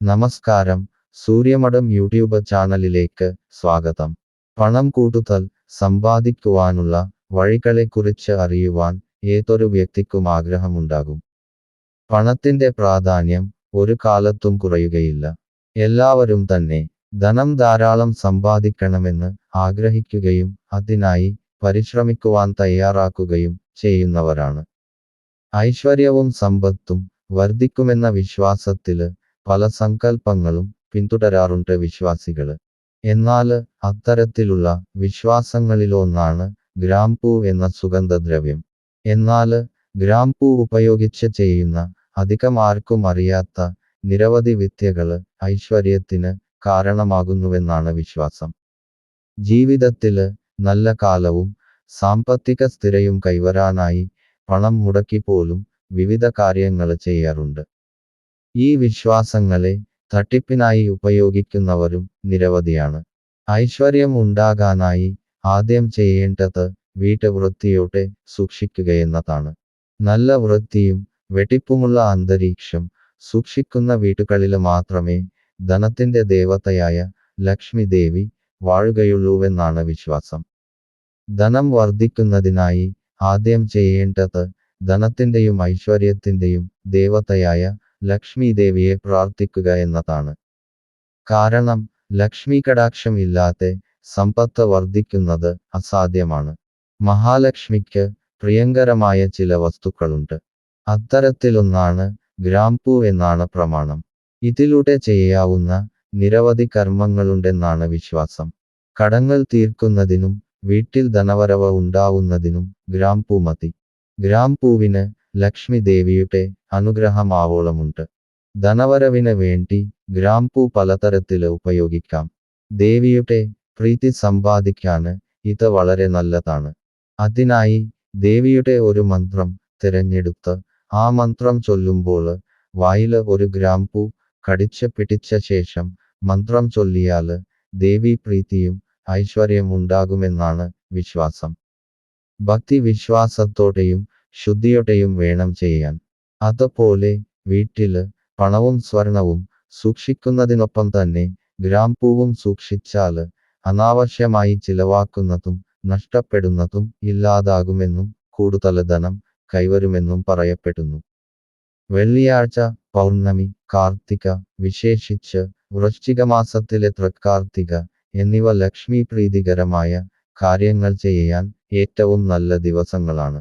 നമസ്കാരം. സൂര്യമഠം യൂട്യൂബ് ചാനലിലേക്ക് സ്വാഗതം. പണം കൂടുതൽ സമ്പാദിക്കുവാനുള്ള വഴികളെക്കുറിച്ച് അറിയുവാൻ ഏതൊരു വ്യക്തിക്കും ആഗ്രഹമുണ്ടാകും. പണത്തിന്റെ പ്രാധാന്യം ഒരു കാലത്തും കുറയുകയില്ല. എല്ലാവരും തന്നെ ധനം ധാരാളം സമ്പാദിക്കണമെന്ന് ആഗ്രഹിക്കുകയും അതിനായി പരിശ്രമിക്കുവാൻ തയ്യാറാക്കുകയും ചെയ്യുന്നവരാണ്. ഐശ്വര്യവും സമ്പത്തും വർദ്ധിക്കുമെന്ന വിശ്വാസത്തിൽ പല സങ്കല്പങ്ങളും പിന്തുടരാറുണ്ട് വിശ്വാസികൾ എന്നാൽ അത്തരത്തിലുള്ള വിശ്വാസങ്ങളിലൊന്നാണ് ഗ്രാംപൂ എന്ന സുഗന്ധദ്രവ്യം. എന്നാൽ ഗ്രാംപൂ ഉപയോഗിച്ച് ചെയ്യുന്ന അധികം ആർക്കും അറിയാത്ത നിരവധി വിദ്യകൾ ഐശ്വര്യത്തിന് കാരണമാകുന്നുവെന്നാണ് വിശ്വാസം. ജീവിതത്തിൽ നല്ല കാലവും സാമ്പത്തിക സ്ഥിരയും കൈവരാനായി പണം മുടക്കി പോലും വിവിധ കാര്യങ്ങൾ ചെയ്യാറുണ്ട്. ഈ വിശ്വാസങ്ങളെ തട്ടിപ്പിനായി ഉപയോഗിക്കുന്നവരും നിരവധിയാണ്. ഐശ്വര്യം ഉണ്ടാകാനായി ആദ്യം ചെയ്യേണ്ടത് വീട്ട് വൃത്തിയോടെ സൂക്ഷിക്കുകയെന്നതാണ്. നല്ല വൃത്തിയും വെടിപ്പുമുള്ള അന്തരീക്ഷം സൂക്ഷിക്കുന്ന വീട്ടുകളിൽ മാത്രമേ ധനത്തിന്റെ ദേവതയായ ലക്ഷ്മി ദേവി വാഴുകയുള്ളൂവെന്നാണ് വിശ്വാസം. ധനം വർദ്ധിക്കുന്നതിനായി ആദ്യം ചെയ്യേണ്ടത് ധനത്തിന്റെയും ഐശ്വര്യത്തിന്റെയും ദേവതയായ ലക്ഷ്മി ദേവിയെ പ്രാർത്ഥിക്കുക എന്നതാണ്. കാരണം ലക്ഷ്മി കടാക്ഷം ഇല്ലാതെ സമ്പത്ത് വർദ്ധിക്കുന്നത് അസാധ്യമാണ്. മഹാലക്ഷ്മിക്ക് പ്രിയങ്കരമായ ചില വസ്തുക്കളുണ്ട്. അത്തരത്തിലൊന്നാണ് ഗ്രാംപൂ എന്നാണ് പ്രമാണം. ഇതിലൂടെ ചെയ്യാവുന്ന നിരവധി കർമ്മങ്ങളുണ്ടെന്നാണ് വിശ്വാസം. കടങ്ങൾ തീർക്കുന്നതിനും വീട്ടിൽ ധനവരവ് ഉണ്ടാവുന്നതിനും ഗ്രാംപൂ മതി. ഗ്രാമ്പൂവിന് ലക്ഷ്മി ദേവിയുടെ അനുഗ്രഹമാവോളമുണ്ട്. ധനവരവിന് വേണ്ടി ഗ്രാമ്പൂ പലതരത്തിൽ ഉപയോഗിക്കാം. ദേവിയുടെ പ്രീതി സമ്പാദിക്കാന് ഇത് വളരെ നല്ലതാണ്. അതിനായി ദേവിയുടെ ഒരു മന്ത്രം തിരഞ്ഞെടുത്ത് ആ മന്ത്രം ചൊല്ലുമ്പോൾ വായിൽ ഒരു ഗ്രാമ്പൂ കടിച്ച് പിടിച്ച ശേഷം മന്ത്രം ചൊല്ലിയാൽ ദേവി പ്രീതിയും ഐശ്വര്യം ഉണ്ടാകുമെന്നാണ് വിശ്വാസം. ഭക്തി വിശ്വാസത്തോടെയും ശുദ്ധിയോടെയും വേണം ചെയ്യാൻ. അതുപോലെ വീട്ടിൽ പണവും സ്വർണവും സൂക്ഷിക്കുന്നതിനൊപ്പം തന്നെ ഗ്രാംപൂവും സൂക്ഷിച്ചാൽ അനാവശ്യമായി ചിലവാക്കുന്നതും നഷ്ടപ്പെടുന്നതും ഇല്ലാതാകുമെന്നും കൂടുതൽ ധനം കൈവരുമെന്നും പറയപ്പെടുന്നു. വെള്ളിയാഴ്ച പൗർണമി കാർത്തിക വിശേഷിച്ച് വൃശ്ചിക മാസത്തിലെ തൃക്കാർത്തിക എന്നിവ ലക്ഷ്മി പ്രീതികരമായ കാര്യങ്ങൾ ചെയ്യാൻ ഏറ്റവും നല്ല ദിവസങ്ങളാണ്.